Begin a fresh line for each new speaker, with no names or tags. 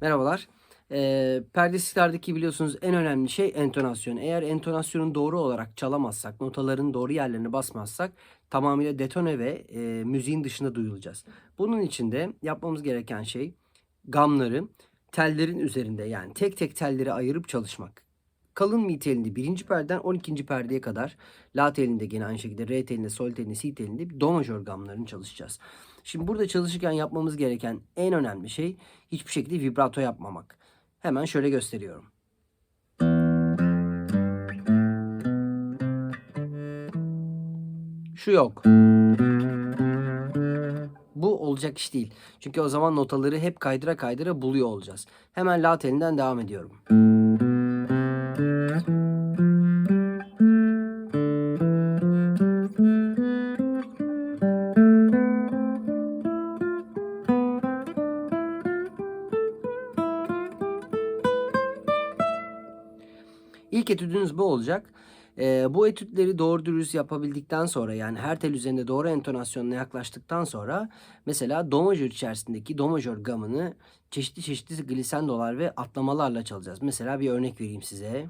Merhabalar. Ee, perdesiklerdeki biliyorsunuz en önemli şey entonasyon. Eğer entonasyonu doğru olarak çalamazsak, notaların doğru yerlerine basmazsak tamamıyla detone ve e, müziğin dışında duyulacağız. Bunun için de yapmamız gereken şey gamları tellerin üzerinde yani tek tek telleri ayırıp çalışmak. Kalın mi telinde birinci perdeden 12. perdeye kadar la telinde gene aynı şekilde re telinde, sol telinde, si telinde do majör gamlarını çalışacağız. Şimdi burada çalışırken yapmamız gereken en önemli şey hiçbir şekilde vibrato yapmamak. Hemen şöyle gösteriyorum. Şu yok. Bu olacak iş değil. Çünkü o zaman notaları hep kaydıra kaydıra buluyor olacağız. Hemen la telinden devam ediyorum. İlk etüdünüz bu olacak. Ee, bu etütleri doğru dürüst yapabildikten sonra yani her tel üzerinde doğru entonasyonuna yaklaştıktan sonra mesela do majör içerisindeki do majör gamını çeşitli çeşitli glissendolar ve atlamalarla çalacağız. Mesela bir örnek vereyim size.